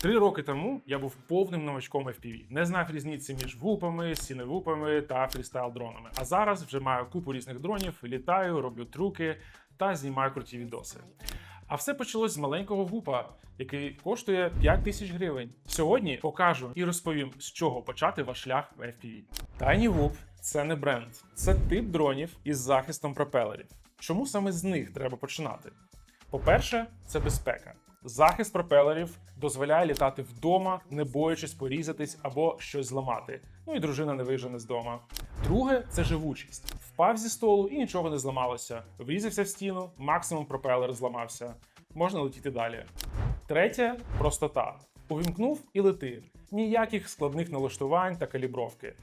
Три роки тому я був повним новачком FPV. Не знав різниці між вупами, сіневупами та фрістайл-дронами. А зараз вже маю купу різних дронів, літаю, роблю трюки та знімаю круті відоси. А все почалось з маленького вупа, який коштує 5 тисяч гривень. Сьогодні покажу і розповім, з чого почати ваш шлях в FPV. Tiny Whoop – це не бренд, це тип дронів із захистом пропелерів. Чому саме з них треба починати? По-перше, це безпека. Захист пропелерів дозволяє літати вдома, не боячись порізатись або щось зламати. Ну і дружина не вижене з дома. Друге це живучість. Впав зі столу і нічого не зламалося. Врізався в стіну, максимум пропелер зламався. Можна летіти далі. Третє простота. Увімкнув і лети. Ніяких складних налаштувань та калібровки.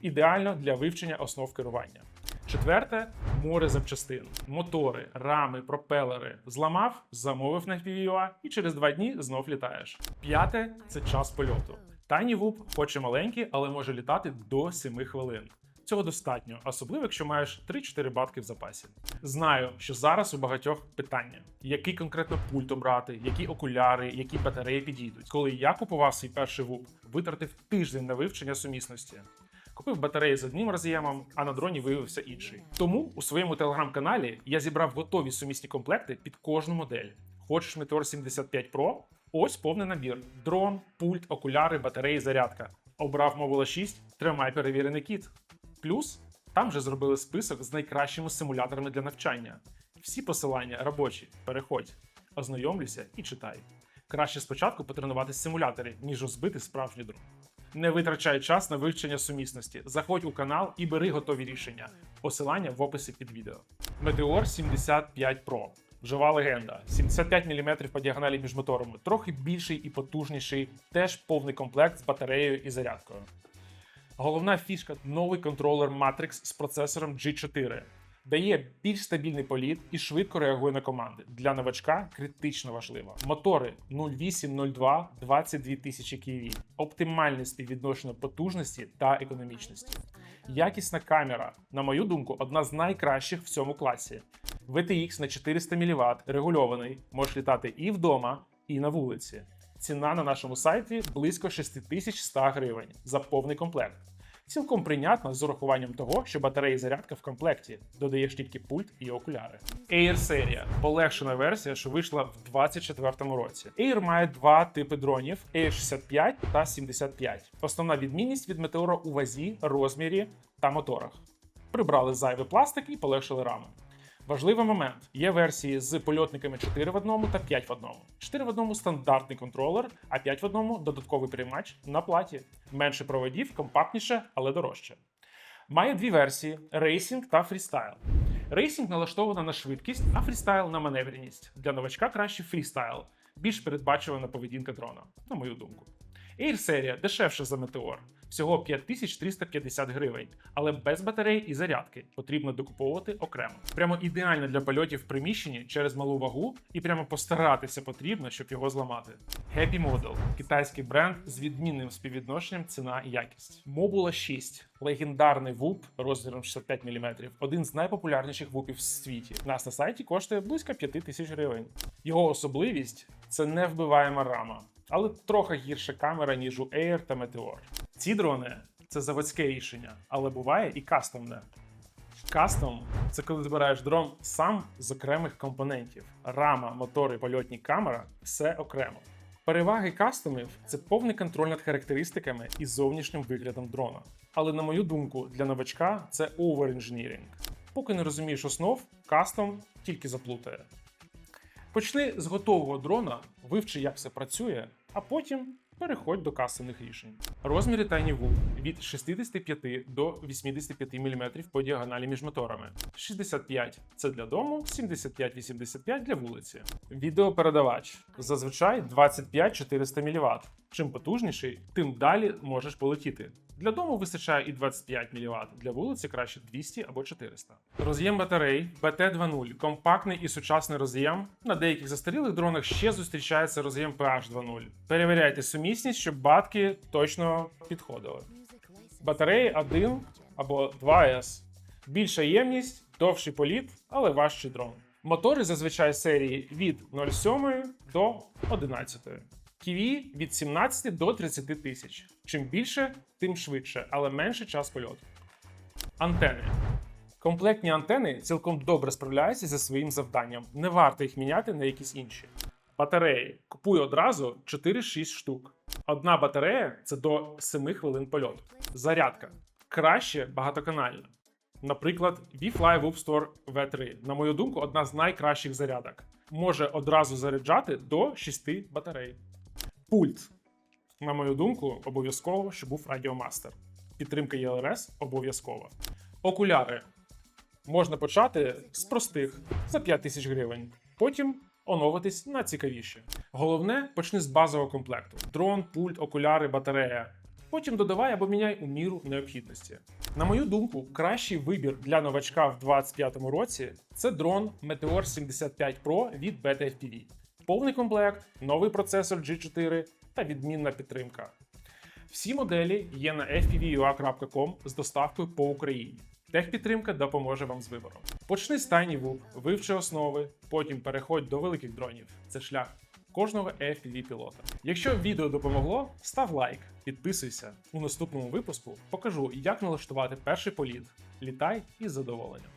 Ідеально для вивчення основ керування. Четверте море запчастин, мотори, рами, пропелери. Зламав, замовив на FPV-UA і через два дні знов літаєш. П'яте це час польоту. Tiny Whoop хоч і маленький, але може літати до 7 хвилин. Цього достатньо, особливо якщо маєш 3-4 батки в запасі. Знаю, що зараз у багатьох питання: який конкретно пульт обрати, які окуляри, які батареї підійдуть. Коли я купував свій перший вуп, витратив тиждень на вивчення сумісності. Купив батареї з одним роз'ємом, а на дроні виявився інший. Тому у своєму телеграм-каналі я зібрав готові сумісні комплекти під кожну модель. Хочеш Meteor 75 Pro? Ось повний набір: дрон, пульт, окуляри, батареї, зарядка. Обрав Mobile 6, тримай перевірений кіт. Плюс там вже зробили список з найкращими симуляторами для навчання. Всі посилання робочі. Переходь, ознайомлюся і читай. Краще спочатку потренувати симулятори, ніж розбити справжній дрон. Не витрачай час на вивчення сумісності. Заходь у канал і бери готові рішення. Посилання в описі під відео. Meteor 75 Pro. Жива легенда. 75 мм по діагоналі між моторами. Трохи більший і потужніший. Теж повний комплект з батареєю і зарядкою. Головна фішка новий контролер Matrix з процесором G4. Дає більш стабільний політ і швидко реагує на команди. Для новачка критично важливо. Мотори 0802 22 тисячі kV. Оптимальне співвідношення потужності та економічності. Якісна камера, на мою думку, одна з найкращих в цьому класі. VTX на 400 мВт регульований, можеш літати і вдома, і на вулиці. Ціна на нашому сайті близько 6100 гривень за повний комплект. Цілком прийнятно з урахуванням того, що батарея і зарядка в комплекті, додаєш тільки пульт і окуляри. Air серія полегшена версія, що вийшла в 2024 році. Air має два типи дронів: Air65 та 75. Основна відмінність від метеора у вазі, розмірі та моторах. Прибрали зайвий пластик і полегшили рами. Важливий момент: є версії з польотниками 4 в одному та 5 в одному. 4 в одному стандартний контролер, а 5 в одному додатковий приймач на платі. Менше проводів, компактніше, але дорожче. Має дві версії: Racing та Freestyle. Racing налаштована на швидкість, а фрістайл на маневреність. Для новачка краще фрістайл, більш передбачувана поведінка дрона, на мою думку. Air серія дешевша за Meteor, всього 5350 гривень, але без батарей і зарядки потрібно докуповувати окремо. Прямо ідеально для польотів в приміщенні через малу вагу, і прямо постаратися потрібно, щоб його зламати. Happy Model – китайський бренд з відмінним співвідношенням ціна і якість. Mobula 6 легендарний вуп розміром 65 мм, один з найпопулярніших вупів в світі. Нас на сайті коштує близько 5 тисяч гривень. Його особливість це невбиваєма рама але трохи гірша камера, ніж у Air та Meteor. Ці дрони це заводське рішення, але буває і кастомне. Кастом це коли збираєш дрон сам з окремих компонентів: рама, мотори, польотні камера все окремо. Переваги кастомів це повний контроль над характеристиками і зовнішнім виглядом дрона. Але на мою думку, для новачка це оверінженірінг. Поки не розумієш основ, кастом тільки заплутає. Почни з готового дрона, вивчи, як все працює, а потім переходь до кастомних рішень. Розміри тайні Whoop від 65 до 85 мм по діагоналі між моторами. 65 це для дому, 75-85 для вулиці. Відеопередавач зазвичай 25-400 мВт. Чим потужніший, тим далі можеш полетіти. Для дому вистачає і 25 мВт, для вулиці краще 200 або 400. Роз'єм батарей BT2.0 компактний і сучасний роз'єм. На деяких застарілих дронах ще зустрічається роз'єм PH 2.0. Перевіряйте сумісність, щоб батки точно підходили. Батареї 1 або 2С. Більша ємність, довший політ, але важчий дрон. Мотори зазвичай серії від 0,7 до 11. FPV від 17 до 30 тисяч. Чим більше, тим швидше, але менше час польоту. Антени. Комплектні антени цілком добре справляються зі своїм завданням. Не варто їх міняти на якісь інші. Батареї. Купуй одразу 4-6 штук. Одна батарея це до 7 хвилин польоту. Зарядка. Краще багатоканальна. Наприклад, V-Fly Whoop Store V3, на мою думку, одна з найкращих зарядок. Може одразу заряджати до 6 батарей. Пульт. На мою думку, обов'язково, щоб був радіомастер. Підтримка ЄЛРС обов'язкова. Окуляри. Можна почати з простих за 5 тисяч гривень. Потім оновитись на цікавіше. Головне, почни з базового комплекту: дрон, пульт, окуляри, батарея. Потім додавай або міняй у міру необхідності. На мою думку, кращий вибір для новачка в 2025 році це дрон Meteor 75 Pro від Beta FPV. Повний комплект, новий процесор G4 та відмінна підтримка. Всі моделі є на fpvua.com з доставкою по Україні. Техпідтримка допоможе вам з вибором. Почни з Tiny вивчи основи, потім переходь до великих дронів. Це шлях кожного fpv пілота. Якщо відео допомогло, став лайк, підписуйся. У наступному випуску покажу, як налаштувати перший політ. Літай із задоволенням.